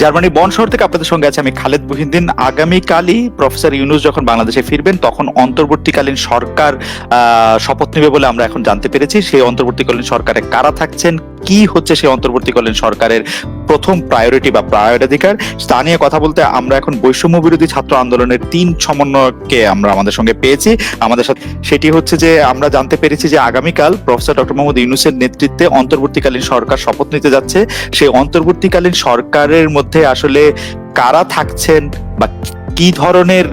Germany বন শহর থেকে আপনাদের সঙ্গে আছে আমি খালেদ মুহিদ্দিন আগামীকালই প্রফেসর ইউনুস যখন বাংলাদেশে ফিরবেন, তখন অন্তর্বর্তীকালীন সরকার শপথ নেবে বলে আমরা এখন জানতে পেরেছি। সেই অন্তর্বর্তীকালীন সরকারে কারা থাকছেন কি হচ্ছে সেই অন্তর্বর্তীকালীন সরকারের প্রথম প্রায়োরিটি বা প্রায়োরিটিকার তা নিয়ে কথা বলতে আমরা এখন বৈষম্য বিরোধী ছাত্র আন্দোলনের তিন সমন্বয়কে আমরা আমাদের সঙ্গে পেয়েছি। আমাদের সাথে সেটি হচ্ছে যে আমরা জানতে পেরেছি যে আগামীকাল প্রফেসর ডক্টর মোহাম্মদ ইউনুসের নেতৃত্বে অন্তর্বর্তীকালীন সরকার শপথ নিতে যাচ্ছে। সেই অন্তর্বর্তীকালীন সরকারের মধ্যে আসলে কারা থাকছেন বা কি ধরনের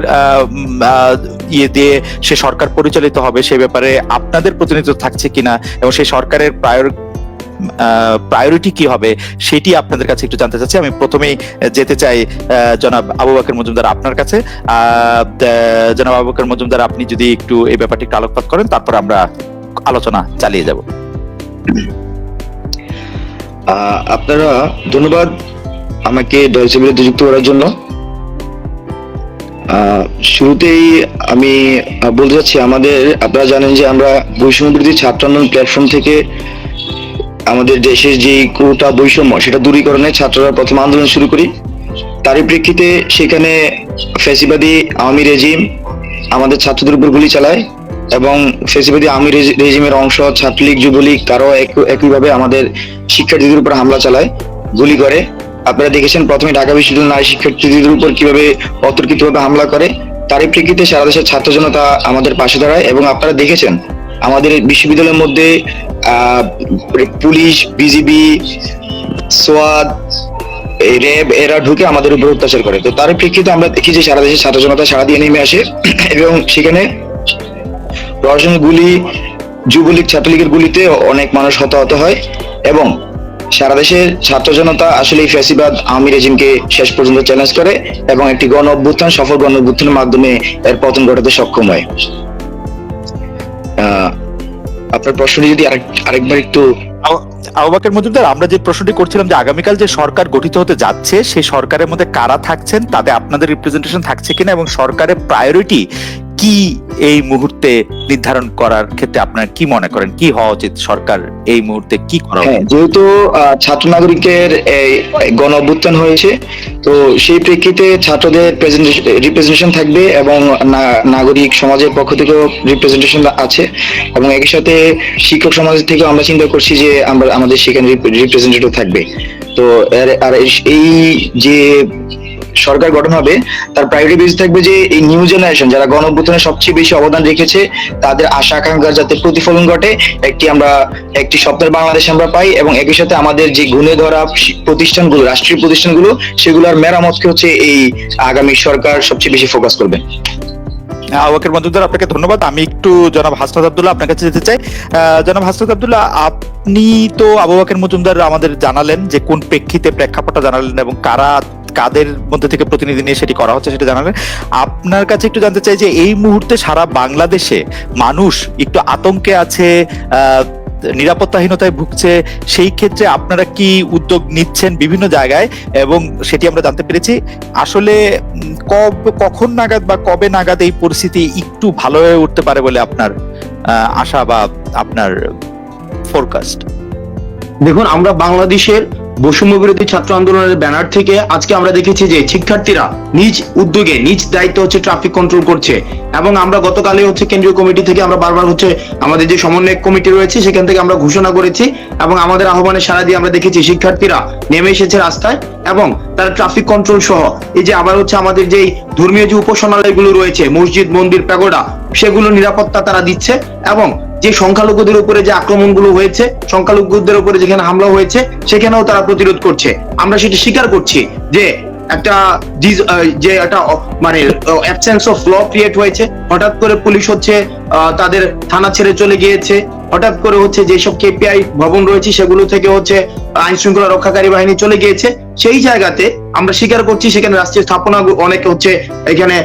ইয়ে দিয়ে সে সরকার পরিচালিত হবে সে ব্যাপারে আপনাদের প্রতিনিধিত্ব থাকছে কিনা এবং সেই সরকারের প্রায়োর প্রায়োরিটি কি হবে সেটি আপনাদের কাছে একটু জানতে চাচ্ছি। আমি প্রথমেই যেতে চাই জনাব আবু বাকের মজুমদার আপনার কাছে। জনাব আবু বাকের মজুমদার, আপনি যদি একটু এই ব্যাপারটি একটু আলোকপাত করেন, তারপর আমরা আলোচনা চালিয়ে যাব। আপনারা ধন্যবাদ আমাকে ডয়সে যুক্ত করার জন্য। শুরুতেই আমি বলতে চাচ্ছি, আমাদের, আপনারা জানেন যে আমরা বৈষম্য বিরোধী ছাত্র প্ল্যাটফর্ম থেকে আমাদের দেশের যে কোটা বৈষম্য, সেটা দূরীকরণে ছাত্ররা প্রথম আন্দোলন শুরু করি। তারই প্রেক্ষিতে সেখানে ফ্যাসিবাদী আওয়ামী রেজিম আমাদের ছাত্রদের উপর গুলি চালায় এবং ফেসিবাদী আওয়ামী রেজিমের অংশ ছাত্রলীগ, যুবলীগ, তারাও এক- একইভাবে আমাদের শিক্ষার্থীদের উপর হামলা চালায়, গুলি করে। আপনারা দেখেছেন, প্রথমে ঢাকা বিশ্ববিদ্যালয়ের নারী শিক্ষার্থীদের উপর কীভাবে অতর্কিতভাবে হামলা করে। তারই প্রেক্ষিতে সারা দেশের ছাত্র জনতা আমাদের পাশে দাঁড়ায় এবং আপনারা দেখেছেন আমাদের বিশ্ববিদ্যালয়ের মধ্যে পুলিশ, বিজিবি, সোয়াদ র্যাব, এরা ঢুকে আমাদের উপর অত্যাচার করে। তো তার প্রেক্ষিতে আমরা দেখি যে সারা দেশের ছাত্র জনতা সারা দিয়ে নেমে আসে। এবং সেখানে প্রশাসনের গুলি, যুবলীগ, ছাত্রলীগের গুলিতে অনেক মানুষ হতাহত হয় এবং সারা দেশের ছাত্র জনতা আসলে ফ্যাসিবাদ, আওয়ামী রেজিমকে শেষ পর্যন্ত চ্যালেঞ্জ করে এবং একটি গণ অভ্যুত্থান সফল গণ অভ্যুত্থানের মাধ্যমে এর পতন ঘটাতে সক্ষম হয়। আপনার প্রশ্নটি যদি আরেক- আরেকবার একটু আবাকের বাকের মজুমদার, আমরা যে প্রশ্নটি করছিলাম যে আগামীকাল যে সরকার গঠিত হতে যাচ্ছে সেই সরকারের মধ্যে কারা থাকছেন, তাতে আপনাদের রিপ্রেজেন্টেশন থাকছে কিনা এবং সরকারের প্রায়োরিটি কি এই মুহূর্তে নির্ধারণ করার ক্ষেত্রে আপনার কি মনে করেন? কি হওয়া উচিত সরকার এই মুহূর্তে কি করা হ্যাঁ যেহেতু ছাত্র নাগরিকের গণ অভ্যুত্থান হয়েছে তো সেই প্রেক্ষিতে ছাত্রদের রিপ্রেজেন্টেশন থাকবে এবং নাগরিক সমাজের পক্ষ থেকেও রিপ্রেজেন্টেশন আছে এবং একই সাথে শিক্ষক সমাজ থেকেও আমরা চিন্তা করছি যে আমরা আমাদের সেখানে রিপ্রেজেন্টেটিভ থাকবে। তো আর এই যে সরকার গঠন হবে, তার প্রায়োরিটি বেস থাকবে যে এই নিউ জেনারেশন যারা গণ সবচেয়ে বেশি অবদান রেখেছে, তাদের আশা আকাঙ্ক্ষার যাতে প্রতিফলন ঘটে, একটি আমরা, একটি স্বপ্নের বাংলাদেশ আমরা পাই এবং একই সাথে আমাদের যে গুণে ধরা প্রতিষ্ঠানগুলো, রাষ্ট্রীয় প্রতিষ্ঠানগুলো, সেগুলোর মেরামতকে হচ্ছে এই আগামী সরকার সবচেয়ে বেশি ফোকাস করবে। আবু বাকের মজুমদার আপনাকে ধন্যবাদ। আমি একটু জনাব হাসনাত আব্দুল্লাহ আপনার কাছে যেতে চাই। জনাব হাসনাত আব্দুল্লাহ, আপনি তো আবু বাকের মজুমদার আমাদের জানালেন যে কোন প্রেক্ষিতে প্রেক্ষাপটটা জানালেন এবং কারা কাদের মধ্যে থেকে প্রতিনিধি নিয়ে সেটি করা হচ্ছে সেটা জানালেন আপনার কাছে একটু জানতে চাই যে এই মুহূর্তে সারা বাংলাদেশে মানুষ একটু আতঙ্কে আছে নিরাপত্তাহীনতায় ভুগছে, সেই ক্ষেত্রে আপনারা কি উদ্যোগ নিচ্ছেন বিভিন্ন জায়গায়? এবং সেটি আমরা জানতে পেরেছি। আসলে কব, কখন নাগাদ বা কবে নাগাদ এই পরিস্থিতি একটু ভালো হয়ে উঠতে পারে বলে আপনার আশা বা আপনার ফোরকাস্ট দেখুন, আমরা বাংলাদেশের বৈষম্য বিরোধী ছাত্র আন্দোলনের ব্যানার থেকে আজকে আমরা দেখেছি যে শিক্ষার্থীরা নিজ উদ্যোগে নিজ দায়িত্ব হচ্ছে ট্রাফিক কন্ট্রোল করছে এবং আমরা গতকালে হচ্ছে কেন্দ্রীয় কমিটি থেকে আমরা বারবার হচ্ছে আমাদের যে সমন্বয় কমিটি রয়েছে সেখান থেকে আমরা ঘোষণা করেছি এবং আমাদের আহ্বানে সারা দিয়ে আমরা দেখেছি শিক্ষার্থীরা নেমে এসেছে রাস্তায় এবং তারা ট্রাফিক কন্ট্রোল সহ এই যে আবার হচ্ছে আমাদের যেই ধর্মীয় যে উপাসনালয়গুলো রয়েছে, মসজিদ, মন্দির, প্যাগোডা, সেগুলো নিরাপত্তা তারা দিচ্ছে এবং যে সংখ্যালঘুদের উপরে যে আক্রমণগুলো হয়েছে, সংখ্যালঘুদের উপরে যেখানে হামলা হয়েছে, সেখানেও তারা প্রতিরোধ করছে। আমরা সেটা স্বীকার করছি যে একটা যে একটা মানে অ্যাবসেন্স অফ ল ক্রিয়েট হয়েছে। হঠাৎ করে পুলিশ হচ্ছে তাদের থানা ছেড়ে চলে গিয়েছে। হঠাৎ করে হচ্ছে যেসব কেপিআই ভবন রয়েছে, সেগুলো থেকে হচ্ছে আইন শৃঙ্খলা রক্ষাকারী বাহিনী চলে গিয়েছে। সেই জায়গাতে আমরা স্বীকার করছি, সেখানে রাষ্ট্রীয় স্থাপনা অনেক হচ্ছে এখানে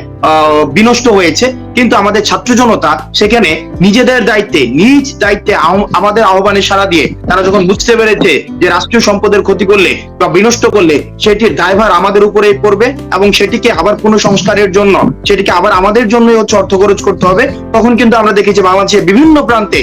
বিনষ্ট হয়েছে। কিন্তু আমাদের ছাত্র জনতা সেখানে নিজেদের দায়িত্বে, নিজ দায়িত্বে আমাদের আহ্বানে সাড়া দিয়ে তারা যখন বুঝতে পেরেছে যে রাষ্ট্রীয় সম্পদের ক্ষতি করলে বা বিনষ্ট করলে সেটির দায়ভার আমাদের উপরেই পড়বে এবং সেটিকে আবার পুনঃ সংস্কারের জন্য, সেটিকে আবার আমাদের জন্যই হচ্ছে অর্থ খরচ করতে হবে, তখন কিন্তু আমরা দেখেছি বাংলাদেশের বিভিন্ন প্রান্তে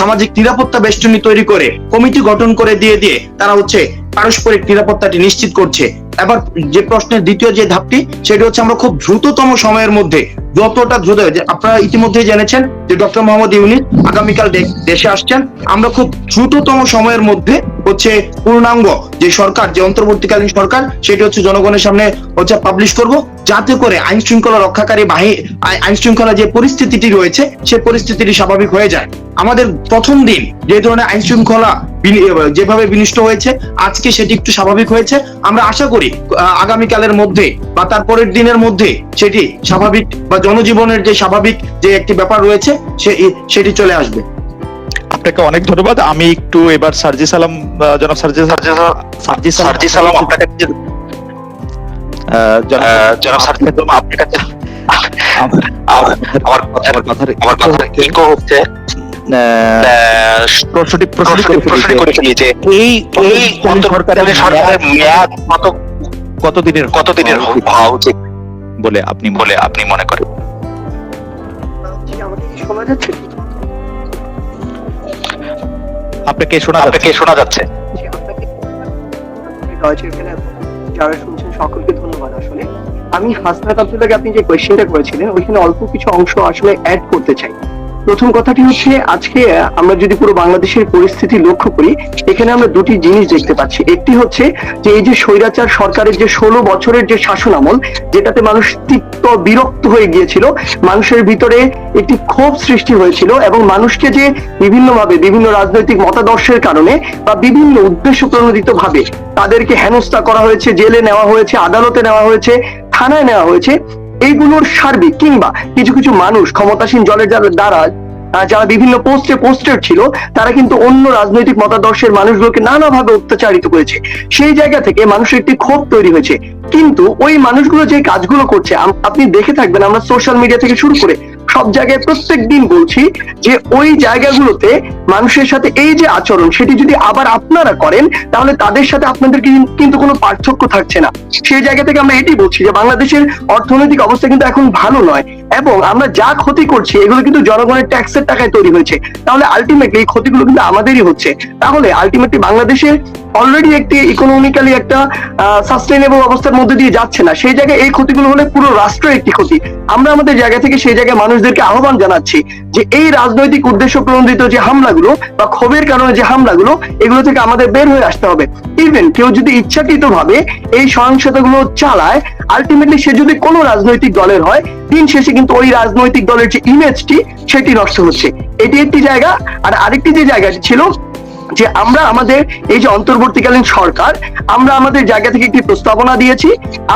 সামাজিক নিরাপত্তা বেষ্টনী তৈরি করে, কমিটি গঠন করে দিয়ে দিয়ে তারা হচ্ছে পারস্পরিক নিরাপত্তাটি নিশ্চিত করছে। এবার যে প্রশ্নের দ্বিতীয় যে ধাপটি, সেটি হচ্ছে আমরা খুব দ্রুততম সময়ের মধ্যে যতটা দ্রুত যে আপনারা ইতিমধ্যে জেনেছেন যে ডক্টর মোহাম্মদ ইউনিস আগামীকাল দেশে আসছেন। আমরা খুব দ্রুততম সময়ের মধ্যে হচ্ছে পূর্ণাঙ্গ যে সরকার, যে অন্তর্বর্তীকালীন সরকার, সেটি হচ্ছে জনগণের সামনে হচ্ছে পাবলিশ করব। যাতে করে আইন শৃঙ্খলা রক্ষাকারী বাহিনী আইন শৃঙ্খলা যে পরিস্থিতিটি রয়েছে সেই পরিস্থিতিটি স্বাভাবিক হয়ে যায়। আমাদের প্রথম দিন যে ধরনের আইন শৃঙ্খলা যেভাবে বিনিষ্ট হয়েছে, আজকে সেটি একটু স্বাভাবিক হয়েছে। আমরা আশা করি আগামীকালের মধ্যে বা তার পরের দিনের মধ্যে সেটি স্বাভাবিক বা জনজীবনের যে স্বাভাবিক যে একটি ব্যাপার রয়েছে সে সেটি চলে আসবে। আপনাকে অনেক ধন্যবাদ। আমি একটু এবার সার্জি সালাম জনাব সার্জি সার্জি সার্জি সার্জি সালাম আপনার কাছে জনাব সার্জি সালাম আপনার কাছে আমার আমার কথার আমার কথার ইকো হচ্ছে আহ, প্রশ্নটি প্রশ্নটি করে ফেলি প্রশ্ন করে ফেলি যে এই এই অন্তর্বর্তীকালীন সরকারের মেয়াদ কত কতদিনের কতদিনের হওয়া উচিত? বলে আপনি বলে আপনি মনে করেন। আপনাকে শোনা যাচ্ছে। আপনাকে শোনা যাচ্ছে। যারা শুনছেন সকলকে ধন্যবাদ আসলে। আমি হাসনাত আব্দুল্লাহকে আপনি যে কোয়েশ্চেনটা করেছিলেন ওইখানে অল্প কিছু অংশ আসলে অ্যাড করতে চাই। প্রথম কথাটি হচ্ছে, আজকে আমরা যদি পুরো বাংলাদেশের পরিস্থিতি লক্ষ্য করি, এখানে আমরা দুটি জিনিস দেখতে পাচ্ছি। একটি হচ্ছে যে, এই যে স্বৈরাচার সরকারের যে ষোলো বছরের যে শাসন আমল, যেটাতে মানুষ তিক্ত বিরক্ত হয়ে গিয়েছিল, মানুষের ভিতরে একটি ক্ষোভ সৃষ্টি হয়েছিল এবং মানুষকে যে বিভিন্নভাবে বিভিন্ন রাজনৈতিক মতাদর্শের কারণে বা বিভিন্ন উদ্দেশ্য প্রণোদিত ভাবে তাদেরকে হেনস্থা করা হয়েছে, জেলে নেওয়া হয়েছে, আদালতে নেওয়া হয়েছে, থানায় নেওয়া হয়েছে এইগুলোর সার্বিক কিংবা কিছু কিছু মানুষ ক্ষমতাসীন জলের যারা- দ্বারা যারা বিভিন্ন পোস্টে পোস্টের ছিল, তারা কিন্তু অন্য রাজনৈতিক মতাদর্শের মানুষগুলোকে নানাভাবে অত্যাচারিত করেছে। সেই জায়গা থেকে মানুষের একটি ক্ষোভ তৈরি হয়েছে। কিন্তু ওই মানুষগুলো যে কাজগুলো করছে আপনি দেখে থাকবেন আমরা সোশ্যাল মিডিয়া থেকে শুরু করে সব জায়গায় প্রত্যেক দিন বলছি যে ওই জায়গাগুলোতে মানুষের সাথে এই যে আচরণ, সেটি যদি আবার আপনারা করেন, তাহলে তাদের সাথে আপনাদের কিন্তু কোনো পার্থক্য থাকছে না। সেই জায়গা থেকে আমরা এটি বলছি যে বাংলাদেশের অর্থনৈতিক অবস্থা কিন্তু এখন ভালো নয়। এবং আমরা যা ক্ষতি করছি, এগুলো কিন্তু জনগণের ট্যাক্সের টাকায় তৈরি হয়েছে। তাহলে আলটিমেটলি এই ক্ষতিগুলো কিন্তু আমাদেরই হচ্ছে। তাহলে আলটিমেটলি বাংলাদেশের অলরেডি একটি ইকোনমিক্যালি একটা সাস্টেনেবল অবস্থার মধ্যে দিয়ে যাচ্ছে না। সেই জায়গায় এই ক্ষতিগুলো হলে পুরো রাষ্ট্রের একটি ক্ষতি। আমরা আমাদের জায়গা থেকে সেই জায়গায় মানুষদেরকে আহ্বান জানাচ্ছি যে এই রাজনৈতিক উদ্দেশ্য প্রণোদিত যে হামলাগুলো বা ক্ষোভের কারণে যে হামলাগুলো, এগুলো থেকে আমাদের বের হয়ে আসতে হবে। ইভেন কেউ যদি ইচ্ছাকৃত ভাবে এই সহিংসতাগুলো চালায় আলটিমেটলি সে যদি কোনো রাজনৈতিক দলের হয় দিন শেষে কিন্তু ওই রাজনৈতিক দলের যে ইমেজটি সেটি নষ্ট হচ্ছে। এটি একটি জায়গা, আর আরেকটি যে জায়গাটি ছিল যে আমরা আমাদের এই যে অন্তর্বর্তীকালীন সরকার, আমরা আমাদের জায়গা থেকে একটি প্রস্তাবনা দিয়েছি।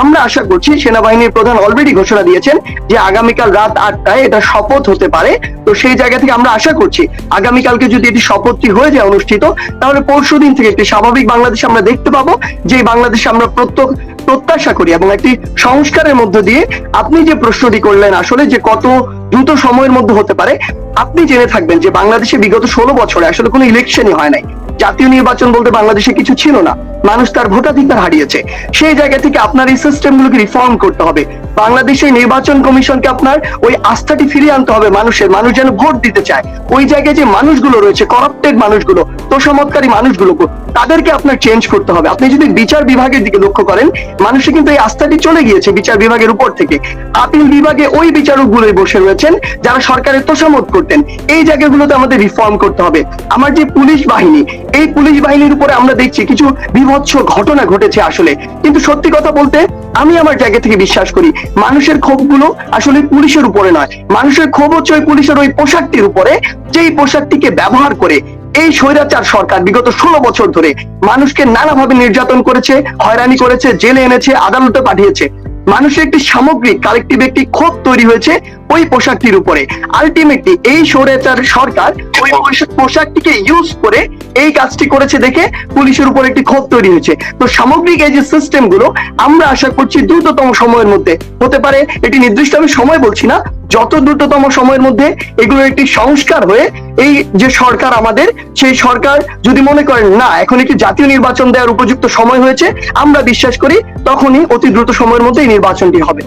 আমরা আশা করছি সেনাবাহিনীর প্রধান অলরেডি ঘোষণা দিয়েছেন যে আগামীকাল রাত আটটায় এটা শপথ হতে পারে। তো সেই জায়গা থেকে আমরা আশা করছি আগামীকালকে যদি এটি শপথটি হয়ে যায় অনুষ্ঠিত, তাহলে পরশু দিন থেকে একটি স্বাভাবিক বাংলাদেশ আমরা দেখতে পাবো যে বাংলাদেশে আমরা প্রত্যেক প্রত্যাশা করি এবং একটি সংস্কারের মধ্য দিয়ে আপনি যে প্রশ্নটি করলেন আসলে যে কত দ্রুত সময়ের মধ্যে হতে পারে, আপনি জেনে থাকবেন যে বাংলাদেশে বিগত ষোলো বছরে আসলে কোনো ইলেকশনই হয় নাই। জাতীয় নির্বাচন বলতে বাংলাদেশে কিছু ছিল না। মানুষ তার ভোটাধিকার হারিয়েছে। সেই জায়গা থেকে আপনার এই সিস্টেমগুলোকে রিফর্ম করতে হবে। বাংলাদেশের নির্বাচন কমিশনকে আপনার ওই আস্থাটি ফিরিয়ে আনতে হবে মানুষের। মানুষ যেন ভোট দিতে চায়। ওই জায়গায় যে মানুষগুলো রয়েছে করাপ্টেড মানুষগুলো তোষামতকারী মানুষগুলো, তাদেরকে আপনার চেঞ্জ করতে হবে। আপনি যদি বিচার বিভাগের দিকে লক্ষ্য করেন, মানুষে কিন্তু এই আস্থাটি চলে গিয়েছে বিচার বিভাগের উপর থেকে। আপিল বিভাগে ওই বিচারক গুলোই বসে রয়েছেন, যারা সরকারের তোষামত করতেন। এই জায়গাগুলোতে আমাদের রিফর্ম করতে হবে। আমার যে পুলিশ বাহিনী এই পুলিশ বাহিনীর উপরে আমরা দেখছি কিছু বিভৎস ঘটনা ঘটেছে আসলে। কিন্তু সত্যি কথা বলতে, আমি আমার জায়গা থেকে বিশ্বাস করি, মানুষের ক্ষোভগুলো আসলে পুলিশের উপরে নয়। মানুষের ক্ষোভ হচ্ছে ওই পুলিশের ওই পোশাকটির উপরে, যেই পোশাকটিকে ব্যবহার করে এই স্বৈরাচার সরকার বিগত ষোলো বছর ধরে মানুষকে নানাভাবে নির্যাতন করেছে, হয়রানি করেছে, জেলে এনেছে, আদালতে পাঠিয়েছে। মানুষের একটি সামগ্রিক কালেকটিভ একটি ক্ষোভ তৈরি হয়েছে ওই পোশাকটির উপরে। আলটিমেটলি এই স্বৈরাচার সরকার ওই পোশাকটিকে ইউজ করে এই কাজটি করেছে দেখে পুলিশের উপর একটি ক্ষোভ তৈরি হয়েছে। তো সামগ্রিক এই যে সিস্টেমগুলো, আমরা আশা করছি দ্রুততম সময়ের মধ্যে হতে পারে। এটি নির্দিষ্ট আমি সময় বলছি না যত দ্রুততম সময়ের মধ্যে এগুলো একটি সংস্কার হয়ে এই যে সরকার আমাদের, সেই সরকার যদি মনে করেন, না, এখন একটি জাতীয় নির্বাচন দেওয়ার উপযুক্ত সময় হয়েছে, আমরা বিশ্বাস করি তখনই অতি দ্রুত সময়ের মধ্যে এই নির্বাচনটি হবে।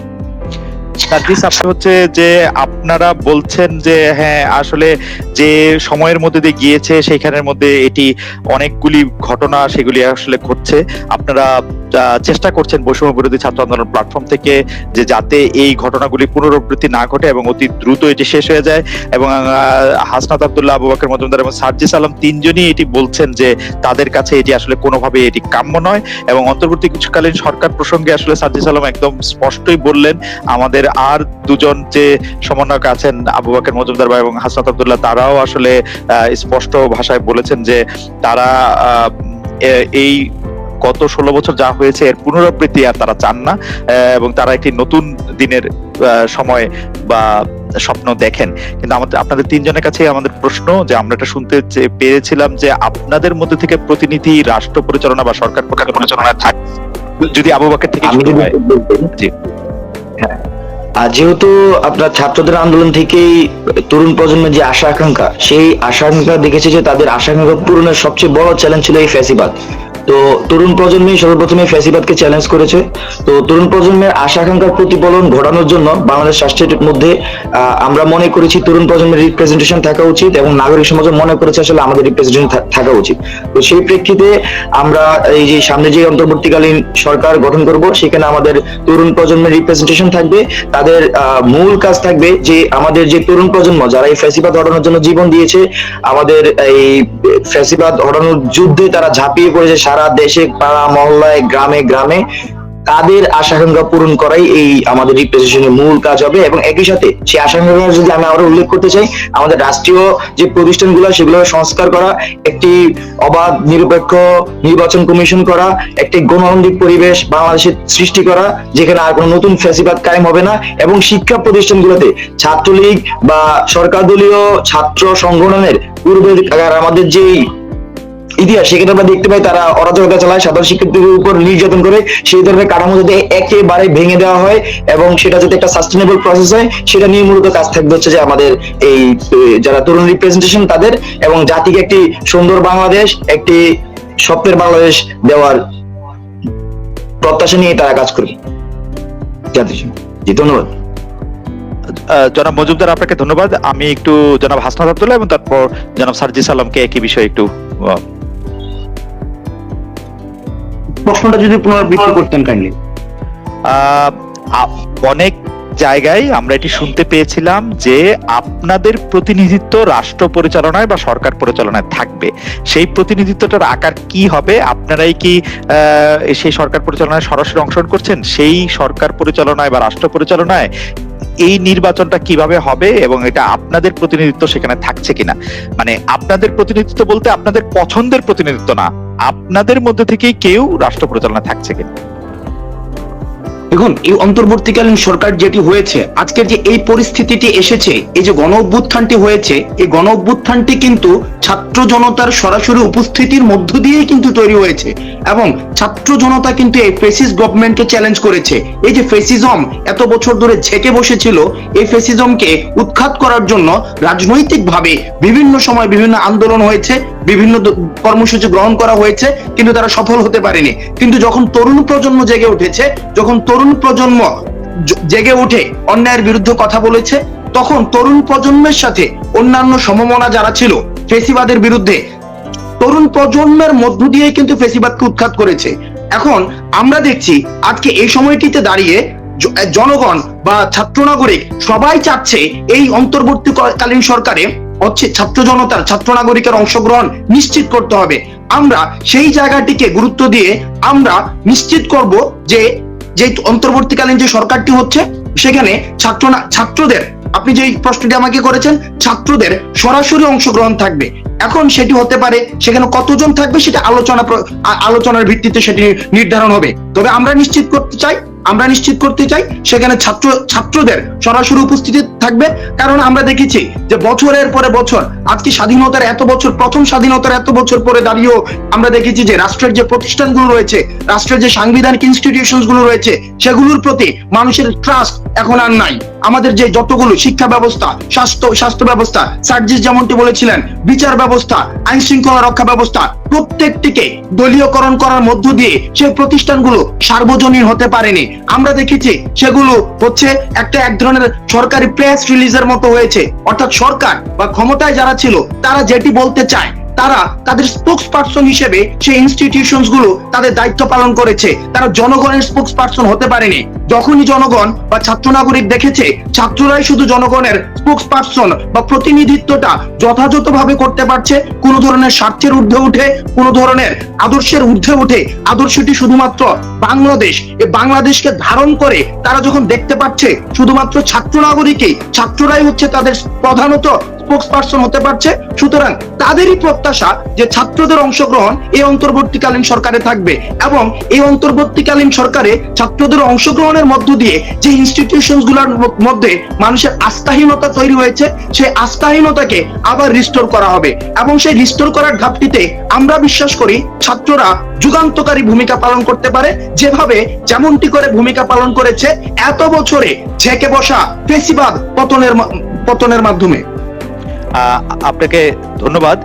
হচ্ছে যে আপনারা বলছেন যে হ্যাঁ আসলে যে সময়ের মধ্যে দিয়ে গিয়েছে, সেখানের মধ্যে এটি অনেকগুলি ঘটনা, সেগুলি আসলে ঘটছে। আপনারা চেষ্টা করছেন বৈষম্য বিরোধী ছাত্র আন্দোলন প্ল্যাটফর্ম থেকে যে যাতে এই ঘটনাগুলি পুনরাবৃত্তি না ঘটে এবং অতি দ্রুত এটি শেষ হয়ে যায়। এবং হাসনাত আব্দুল্লাহ, আবু বকর মজুমদার এবং সার্জিস আলম তিনজনই এটি বলছেন যে তাদের কাছে এটি আসলে কোনোভাবে এটি কাম্য নয়। এবং অন্তর্বর্তী কিছুকালীন সরকার প্রসঙ্গে আসলে সার্জিস আলম একদম স্পষ্টই বললেন, আমাদের আর দুজন যে সমন্বয়ক আছেন আবু মজুমদার ভাই এবং হাসনাত আব্দুল্লাহ, তারাও আসলে স্পষ্ট ভাষায় বলেছেন যে তারা এই গত ষোলো বছর যা হয়েছে এর পুনরাবৃত্তি আর তারা চান না এবং তারা একটি নতুন দিনের সময় বা স্বপ্ন দেখেন। কিন্তু আমাদের আপনাদের তিনজনের কাছে আমাদের প্রশ্ন যে আমরা এটা শুনতে পেরেছিলাম যে আপনাদের মধ্যে থেকে প্রতিনিধি রাষ্ট্র পরিচালনা বা সরকার পরিচালনায় থাক। যদি আবু বাকের থেকে শুরু হয়। হ্যাঁ। যেহেতু আপনার ছাত্রদের আন্দোলন থেকেই তরুণ প্রজন্মের যে আশা আকাঙ্ক্ষা সেই আশা আকাঙ্ক্ষা দেখেছি যে তাদের আশা আকাঙ্ক্ষা পূরণের সবচেয়ে বড় চ্যালেঞ্জ ছিল এই ফ্যাসিবাদ। তো তরুণ প্রজন্মই সর্বপ্রথমে ফ্যাসিবাদকে চ্যালেঞ্জ করেছে। তো তরুণ প্রজন্মের আশা আকাঙ্ক্ষার প্রতিফলন ঘটানোর জন্য বাংলাদেশ রাষ্ট্রের মধ্যে আমরা মনে করেছি তরুণ প্রজন্মের রিপ্রেজেন্টেশন থাকা উচিত এবং নাগরিক সমাজও মনে করেছে আসলে আমাদের রিপ্রেজেন্টেশন থাকা উচিত। তো সেই প্রেক্ষিতে আমরা এই যে সামনে যে অন্তর্বর্তীকালীন সরকার গঠন করব, সেখানে আমাদের তরুণ প্রজন্মের রিপ্রেজেন্টেশন থাকবে। তাদের মূল কাজ থাকবে যে আমাদের যে তরুণ প্রজন্ম, যারা এই ফ্যাসিবাদ হটানোর জন্য জীবন দিয়েছে, আমাদের এই ফ্যাসিবাদ হটানোর যুদ্ধে তারা ঝাঁপিয়ে পড়েছে সারা দেশে, পাড়া মহল্লায়, গ্রামে গ্রামে তাদের আশাকাঙ্ক্ষা পূরণ করাই এই আমাদের রিপ্রেজেন্টেশনের মূল কাজ হবে এবং একই সাথে সেই আশাকাঙ্ক্ষা যদি আমি আরও উল্লেখ করতে চাই, আমাদের রাষ্ট্রীয় যে প্রতিষ্ঠানগুলো সেগুলো সংস্কার করা, একটি অবাধ, নিরপেক্ষ নির্বাচন কমিশন করা, একটি গণতান্ত্রিক পরিবেশ বাংলাদেশে সৃষ্টি করা, যেখানে আর কোনো নতুন ফ্যাসিবাদ কায়েম হবে না এবং শিক্ষা প্রতিষ্ঠানগুলোতে ছাত্রলীগ বা সরকার দলীয় ছাত্র সংগঠনের পূর্বের আমাদের যেই ইতিহাস সেখানে আমরা দেখতে পাই তারা অরাজকতা চালায়, সাধারণ শিক্ষার্থীদের উপর নির্যাতন করে, সেই ধরনের কাঠামো যাতে একেবারে ভেঙে দেওয়া হয় এবং সেটা যাতে একটা সাস্টেনেবল প্রসেস হয়, সেটা নিয়ে মূলত কাজ থাকবে হচ্ছে যে আমাদের এই যারা তরুণ রিপ্রেজেন্টেশন তাদের এবং জাতিকে একটি সুন্দর বাংলাদেশ, একটি স্বপ্নের বাংলাদেশ দেওয়ার প্রত্যাশা নিয়ে তারা কাজ করবে। জি, ধন্যবাদ। জনাব মজুমদার, আপনাকে ধন্যবাদ। আমি একটু জনাব হাসনাত আব্দুল্লাহ এবং তারপর জনাব সার্জিস আলমকে একই বিষয়ে একটু প্রশ্নটা যদি পুনরাবৃত্তি করতেন কাইন্ডলি অনেক জায়গায় আমরা এটি শুনতে পেয়েছিলাম যে আপনাদের প্রতিনিধিত্ব রাষ্ট্র পরিচালনায় বা সরকার পরিচালনায় থাকবে। সেই প্রতিনিধিত্বটার আকার কি হবে? আপনারাই কি সেই সরকার পরিচালনায় সরাসরি অংশগ্রহণ করছেন? সেই সরকার পরিচালনায় বা রাষ্ট্র পরিচালনায় এই নির্বাচনটা কীভাবে হবে এবং এটা আপনাদের প্রতিনিধিত্ব সেখানে থাকছে কিনা? মানে আপনাদের প্রতিনিধিত্ব বলতে আপনাদের পছন্দের প্রতিনিধিত্ব না। আপনাদের মধ্যে থেকেই কেউ রাষ্ট্র পরিচালনা থাকছে কিনা? দেখুন, এই অন্তর্বর্তীকালীন সরকার যেটি হয়েছে, আজকের যে এই পরিস্থিতিটি এসেছে, এই যে গণ অভ্যুত্থানটি হয়েছে, এই গণ অভ্যুত্থানটি কিন্তু ছাত্র জনতার সরাসরি উপস্থিতির মধ্য দিয়েই কিন্তু তৈরি হয়েছে এবং ছাত্র জনতা কিন্তু এই ফেসিস গভর্নমেন্টকে চ্যালেঞ্জ করেছে। এই যে ফেসিজম এত বছর ধরে ঝেঁকে বসেছিল, এই ফেসিজমকে উৎখাত করার জন্য রাজনৈতিকভাবে বিভিন্ন সময় বিভিন্ন আন্দোলন হয়েছে বিভিন্ন কর্মসূচি গ্রহণ করা হয়েছে, কিন্তু তারা সফল হতে পারেনি। কিন্তু যখন তরুণ প্রজন্ম জেগে উঠেছে, যখন তরুণ প্রজন্ম জেগে উঠে অন্যায়ের বিরুদ্ধে কথা বলেছে, তখন তরুণ প্রজন্মের সাথে অন্যান্য সমমনা যারা ছিল, ফেসিবাদের বিরুদ্ধে, তরুণ প্রজন্মের মধ্য দিয়ে কিন্তু ফেসিবাদকে উৎখাত করেছে। এখন আমরা দেখছি, আজকে এই সময়টিতে দাঁড়িয়ে জনগণ বা ছাত্র নাগরিক সবাই চাচ্ছে এই অন্তর্বর্তীকালীন সরকারে হচ্ছে ছাত্র জনতার, ছাত্র নাগরিকের অংশগ্রহণ নিশ্চিত করতে হবে। আমরা সেই জায়গাটিকে গুরুত্ব দিয়ে আমরা নিশ্চিত করব যে যে অন্তর্বর্তীকালীন যে সরকারটি হচ্ছে, সেখানে ছাত্র ছাত্রদের, আপনি যে প্রশ্নটি আমাকে করেছেন, ছাত্রদের সরাসরি অংশগ্রহণ থাকবে। এখন সেটি হতে পারে সেখানে কতজন থাকবে সেটা আলোচনা আলোচনার ভিত্তিতে সেটি নির্ধারণ হবে। তবে আমরা নিশ্চিত করতে চাই আমরা নিশ্চিত করতে চাই সেখানে ছাত্র, ছাত্রদের সরাসরি উপস্থিতি থাকবে। কারণ আমরা দেখেছি যে বছরের পরে বছর, আজকে স্বাধীনতার এত বছর, প্রথম স্বাধীনতার এত বছর পরে দাঁড়িয়েও আমরা দেখেছি যে রাষ্ট্রের যে প্রতিষ্ঠানগুলো রয়েছে, রাষ্ট্রের যে সাংবিধানিক ইনস্টিটিউশনগুলো রয়েছে, সেগুলোর প্রতি মানুষের ট্রাস্ট এখন আর নাই। আমাদের যে যতগুলো শিক্ষা ব্যবস্থা, স্বাস্থ্য স্বাস্থ্য ব্যবস্থা, সার্জিস যেমনটি বলেছিলেন, বিচার ব্যবস্থা, আইন শৃঙ্খলা রক্ষা ব্যবস্থা, প্রত্যেকটিকে দলীয়করণ করার মধ্য দিয়ে সেই প্রতিষ্ঠানগুলো সার্বজনীন হতে পারেনি। আমরা দেখেছি সেগুলো হচ্ছে একটা এক ধরনের সরকারি প্রেস রিলিজের মতো হয়েছে। অর্থাৎ সরকার বা ক্ষমতায় যারা ছিল, তারা যেটি বলতে চায় তারা তাদের স্পোক্স পার্সন হিসেবে সেই ইনস্টিটিউশনসগুলো তাদের দায়িত্ব পালন করেছে। তারা জনগণের স্পোক্স পার্সন হতে পারেনি। যখনই জনগণ বা ছাত্র নাগরিক দেখেছে, ছাত্ররাই শুধু জনগণের স্পোক্স পার্সন বা প্রতিনিধিত্বটা যথাযথভাবে করতে পারছে, কোন ধরনের স্বার্থের ঊর্ধ্বে উঠে, কোন ধরনের আদর্শের ঊর্ধ্বে উঠে, আদর্শটি শুধুমাত্র বাংলাদেশ এই বাংলাদেশকে ধারণ করে তারা যখন দেখতে পাচ্ছে, শুধুমাত্র ছাত্র নাগরিকই ছাত্ররাই হচ্ছে তাদের প্রধানত স্পোক্স পার্সন হতে পারছে, সুতরাং তাদেরই প্রত্যাশা যে ছাত্রদের অংশগ্রহণ এই অন্তর্বর্তীকালীন সরকারে থাকবে এবং এই অন্তর্বর্তীকালীন সরকারে ছাত্রদের অংশগ্রহণের মধ্য দিয়ে যে ইনস্টিটিউশনগুলোর মধ্যে মানুষের আস্থাহীনতা তৈরি হয়েছে, সেই আস্থাহীনতাকে আবার রিস্টোর করা হবে। এবং সেই রিস্টোর করার ঘাটতিতে আমরা বিশ্বাস করি ছাত্ররা যুগান্তকারী ভূমিকা পালন করতে পারে। যেভাবে যেমনটি করে ভূমিকা পালন করেছে, এত বছরে ঝেঁকে বসা ফেসিবাদ পতনের পতনের মাধ্যমে। আপনাকে ধন্যবাদ।